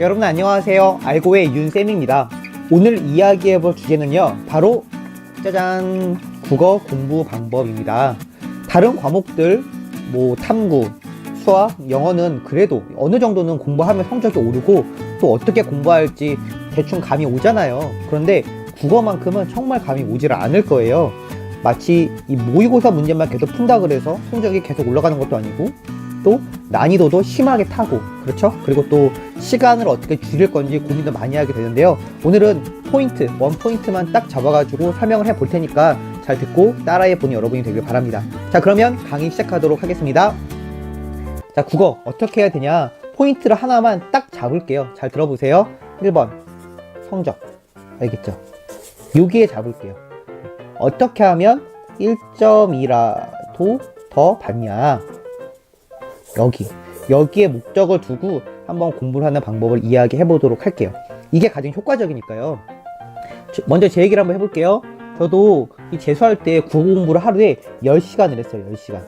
여러분 안녕하세요. 알고의 윤쌤입니다. 오늘 이야기해볼 주제는요. 바로 짜잔 국어 공부 방법입니다. 다른 과목들 뭐 탐구, 수학, 영어는 그래도 어느 정도는 공부하면 성적이 오르고 또 어떻게 공부할지 대충 감이 오잖아요. 그런데 국어만큼은 정말 감이 오지를 않을 거예요. 마치 이 모의고사 문제만 계속 푼다 그래서 성적이 계속 올라가는 것도 아니고 또 난이도도 심하게 타고 그렇죠? 그리고 또 시간을 어떻게 줄일 건지 고민도 많이 하게 되는데요. 오늘은 포인트, 원 포인트만 딱 잡아가지고 설명을 해 볼 테니까 잘 듣고 따라해 보는 여러분이 되길 바랍니다. 자, 그러면 강의 시작하도록 하겠습니다. 자, 국어 어떻게 해야 되냐? 포인트를 하나만 딱 잡을게요. 잘 들어보세요. 1번, 성적. 알겠죠? 여기에 잡을게요. 어떻게 하면 1점이라도 더 받냐? 여기. 여기에 목적을 두고 한번 공부를 하는 방법을 이야기해 보도록 할게요. 이게 가장 효과적이니까요. 저- 먼저 제 얘기를 한번 해볼게요. 저도 이 재수할 때 국어 공부를 하루에 10시간을 했어요. 10시간.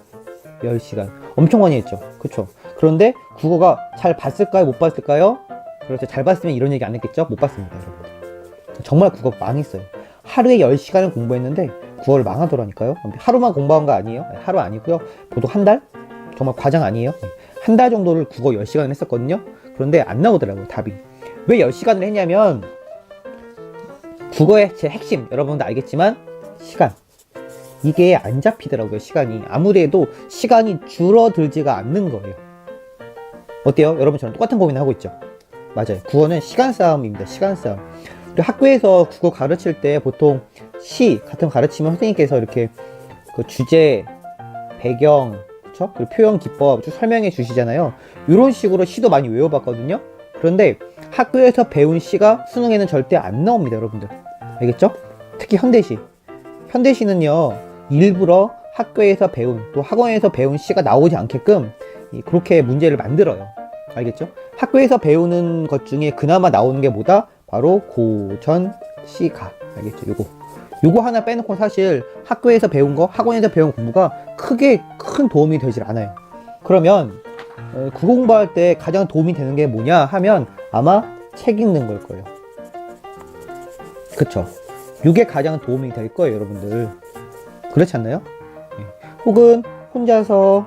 10시간. 엄청 많이 했죠. 그쵸? 그런데 국어가 잘 봤을까요? 못 봤을까요? 그렇죠. 잘 봤으면 이런 얘기 안 했겠죠? 못 봤습니다, 여러분. 정말 국어 망했어요. 하루에 10시간을 공부했는데 국어를 망하더라니까요. 하루만 공부한 거 아니에요? 네, 하루 아니고요. 보통 한 달? 정말 과장 아니에요? 한 달 정도를 국어 10시간을 했었거든요. 그런데 안 나오더라고요, 답이. 왜 10시간을 했냐면 국어의 제 핵심, 여러분도 알겠지만 시간. 이게 안 잡히더라고요, 시간이. 아무리 해도 시간이 줄어들지가 않는 거예요. 어때요? 여러분 저랑 똑같은 고민을 하고 있죠? 맞아요. 국어는 시간 싸움입니다. 시간 싸움. 학교에서 국어 가르칠 때 보통 시 같은 거 가르치면 선생님께서 이렇게 그 주제, 배경, 그쵸? 그리고 표현 기법 쭉 설명해 주시잖아요. 이런 식으로 시도 많이 외워봤거든요. 그런데 학교에서 배운 시가 수능에는 절대 안 나옵니다, 여러분들. 알겠죠? 특히 현대시. 현대시는요, 일부러 학교에서 배운, 또 학원에서 배운 시가 나오지 않게끔 이- 그렇게 문제를 만들어요. 알겠죠? 학교에서 배우는 것 중에 그나마 나오는 게 뭐다? 바로 고전 시가. 알겠죠? 요거. 요거 하나 빼놓고 사실 학교에서 배운 거, 학원에서 배운 공부가 크게 큰 도움이 되질 않아요. 그러면 어, 국어 공부할 때 가장 도움이 되는 게 뭐냐 하면 아마 책 읽는 걸 거예요. 그쵸? 이게 가장 도움이 될 거예요, 여러분들. 그렇지 않나요? 예. 혹은 혼자서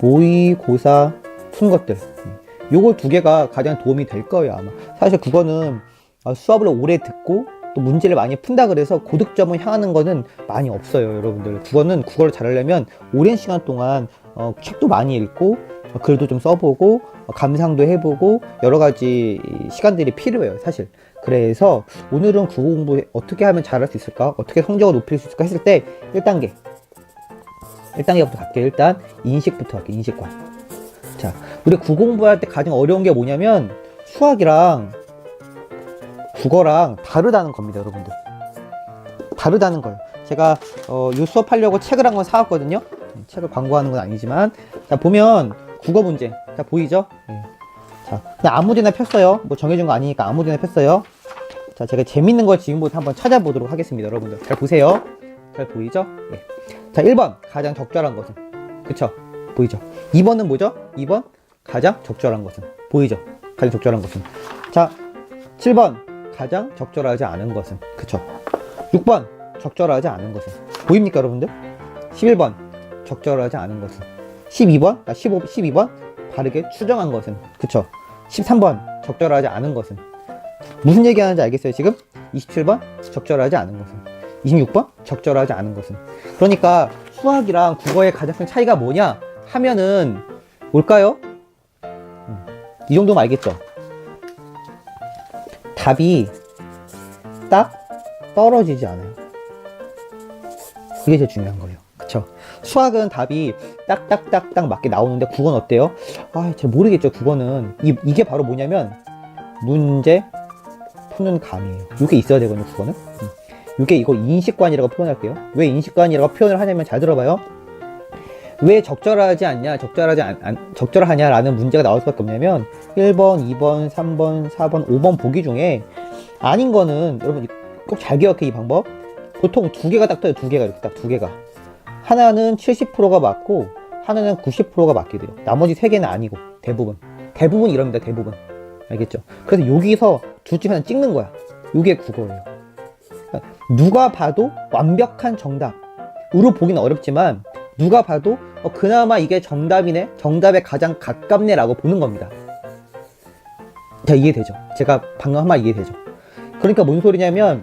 모의 고사 푼 것들. 예. 요거 두 개가 가장 도움이 될 거예요, 아마. 사실 그거는 아, 수업을 오래 듣고 또 문제를 많이 푼다 그래서 고득점을 향하는 거는 많이 없어요, 여러분들. 국어는 국어를 잘하려면 오랜 시간 동안 어, 책도 많이 읽고 어, 글도 좀 써보고 어, 감상도 해보고 여러 가지 시간들이 필요해요, 사실. 그래서 오늘은 국어 공부 어떻게 하면 잘할 수 있을까? 어떻게 성적을 높일 수 있을까 했을 때 1단계. 1단계부터 갈게요. 일단 인식부터 할게요. 인식관. 자, 우리 국어 공부할 때 가장 어려운 게 뭐냐면 수학이랑 국어랑 다르다는 겁니다, 여러분들. 다르다는 거예요. 제가 어, 이 수업하려고 책을 한 권 사왔거든요. 음, 책을 광고하는 건 아니지만 자 보면 국어 문제 자 보이죠? 예. 자 그냥 아무데나 폈어요. 뭐 정해진 거 아니니까 아무데나 폈어요. 자 제가 재밌는 걸 지금부터 한번 찾아보도록 하겠습니다, 여러분들. 잘 보세요. 잘 보이죠? 예. 자 1번 가장 적절한 것은 그쵸? 보이죠? 2번은 뭐죠? 2번 가장 적절한 것은 보이죠? 가장 적절한 것은 자 7번 가장 적절하지 않은 것은 그쵸? 6번 적절하지 않은 것은 보입니까 여러분들? 11번 적절하지 않은 것은 12번 아 15, 12번 바르게 추정한 것은 그쵸? 13번 적절하지 않은 것은 무슨 얘기하는지 알겠어요 지금? 27번 적절하지 않은 것은 26번 적절하지 않은 것은 그러니까 수학이랑 국어의 가장 큰 차이가 뭐냐 하면은 뭘까요? 음, 이 정도면 알겠죠? 답이 딱 떨어지지 않아요. 그게 제일 중요한 거예요. 그쵸? 수학은 답이 딱딱딱딱 맞게 나오는데 국어는 어때요? 아, 잘 모르겠죠. 국어는. 이, 이게 바로 뭐냐면 문제 푸는 감이에요. 이게 있어야 되거든요. 국어는. 음. 이게 이거 인식관이라고 표현할게요. 왜 인식관이라고 표현을 하냐면 잘 들어봐요. 왜 적절하지 않냐, 적절하지 않, 안- 적절하냐라는 문제가 나올 수밖에 없냐면 1번, 2번, 3번, 4번, 5번 보기 중에 아닌 거는 여러분 꼭 잘 기억해 이 방법. 보통 두 개가 딱 떠요. 두 개가 이렇게 딱 두 개가. 하나는 70%가 맞고 하나는 90%가 맞게 돼요. 나머지 세 개는 아니고 대부분. 대부분 이럽니다. 대부분. 알겠죠? 그래서 여기서 둘 중에 하나 찍는 거야. 이게 국어예요. 그러니까 누가 봐도 완벽한 정답으로 보기는 어렵지만 누가 봐도 어, 그나마 이게 정답이네, 정답에 가장 가깝네라고 보는 겁니다. 자 이해되죠? 제가 방금 한 말 이해되죠? 그러니까 뭔 소리냐면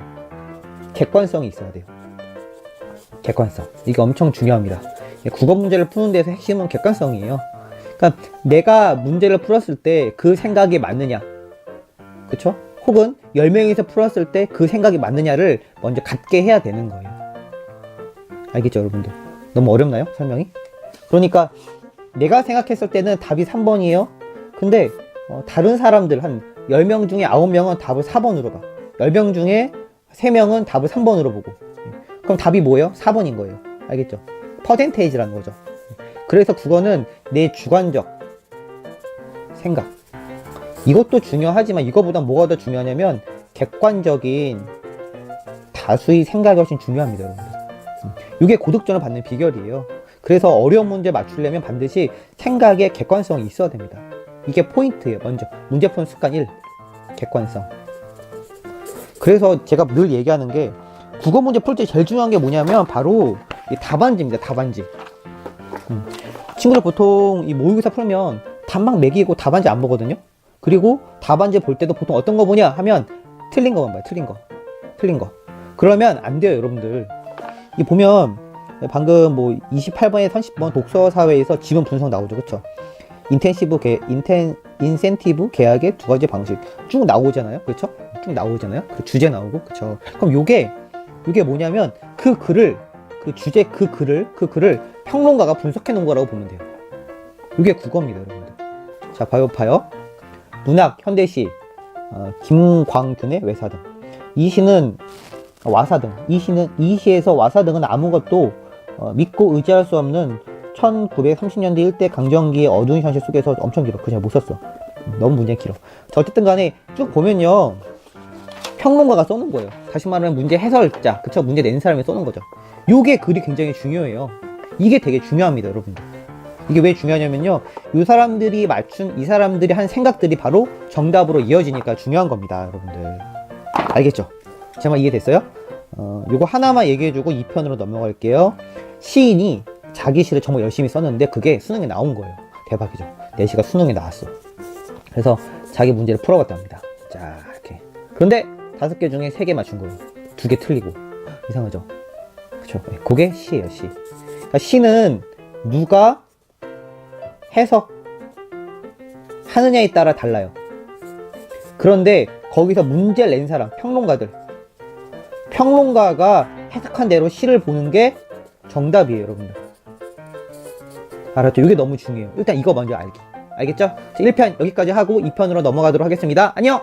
객관성이 있어야 돼요. 객관성. 이게 엄청 중요합니다. 국어 문제를 푸는 데서 핵심은 객관성이에요. 그러니까 내가 문제를 풀었을 때 그 생각이 맞느냐. 그쵸? 혹은 10명이서 풀었을 때 그 생각이 맞느냐를 먼저 갖게 해야 되는 거예요. 알겠죠, 여러분들? 너무 어렵나요? 설명이? 그러니까 내가 생각했을 때는 답이 3번이에요. 근데 어, 다른 사람들 한 10명 중에 9명은 답을 4번으로 봐. 10명 중에 3명은 답을 3번으로 보고. 예. 그럼 답이 뭐예요? 4번인 거예요. 알겠죠? 퍼센테이지라는 거죠. 그래서 국어는 내 주관적 생각. 이것도 중요하지만 이거보다 뭐가 더 중요하냐면 객관적인 다수의 생각이 훨씬 중요합니다, 여러분들. 음, 이게 고득점을 받는 비결이에요. 그래서 어려운 문제 맞추려면 반드시 생각에 객관성이 있어야 됩니다. 이게 포인트예요. 먼저 문제 푸는 습관 1. 객관성. 그래서 제가 늘 얘기하는 게 국어 문제 풀 때 제일 중요한 게 뭐냐면 바로 이 답안지입니다. 답안지. 음. 친구들 보통 이 모의고사 풀면 답만 매기고 답안지 안 보거든요. 그리고 답안지 볼 때도 보통 어떤 거 보냐 하면 틀린 거만 봐요. 틀린 거. 틀린 거. 그러면 안 돼요, 여러분들. 이 보면 방금 뭐 28번에 30번 독서 사회에서 지문 분석 나오죠. 그쵸 인텐시브 계 인텐 인센티브 계약의 두 가지 방식 쭉 나오잖아요. 그렇죠? 쭉 나오잖아요. 그 주제 나오고. 그렇죠. 그럼 요게 요게 뭐냐면 그 글을 그 주제 그 글을 그 글을 평론가가 분석해 놓은 거라고 보면 돼요. 이게 국어입니다, 여러분들. 자, 봐요, 봐요. 문학, 현대시, 어, 김광균의 외사등. 이 시는 와사등. 이 시는 이 시에서 와사등은 아무것도 어, 믿고 의지할 수 없는 1930년대 일대 강점기의 어두운 현실 속에서 엄청 길어. 그냥 못 썼어. 너무 문제 길어. 자, 어쨌든 간에 쭉 보면요. 평론가가 써놓은 거예요. 다시 말하면 문제 해설자, 그쵸? 문제 낸 사람이 써놓은 거죠. 요게 글이 굉장히 중요해요. 이게 되게 중요합니다, 여러분들. 이게 왜 중요하냐면요. 이 사람들이 맞춘, 이 사람들이 한 생각들이 바로 정답으로 이어지니까 중요한 겁니다, 여러분들. 알겠죠? 제말 이해됐어요? 어, 요거 하나만 얘기해주고 2편으로 넘어갈게요. 시인이 자기 시를 정말 열심히 썼는데 그게 수능에 나온 거예요. 대박이죠. 내 시가 수능에 나왔어. 그래서 자기 문제를 풀어봤답니다. 자, 이렇게. 그런데 다섯 개 중에 세 개 맞춘 거예요. 두 개 틀리고. 이상하죠? 그쵸. 네, 그게 시예요, 시. 그러니까 시는 누가 해석 하느냐에 따라 달라요. 그런데 거기서 문제를 낸 사람, 평론가들. 평론가가 해석한 대로 시를 보는 게 정답이에요, 여러분들. 알았죠? 이게 너무 중요해요. 일단 이거 먼저 알기. 알겠죠? 1편 여기까지 하고 2편으로 넘어가도록 하겠습니다. 안녕!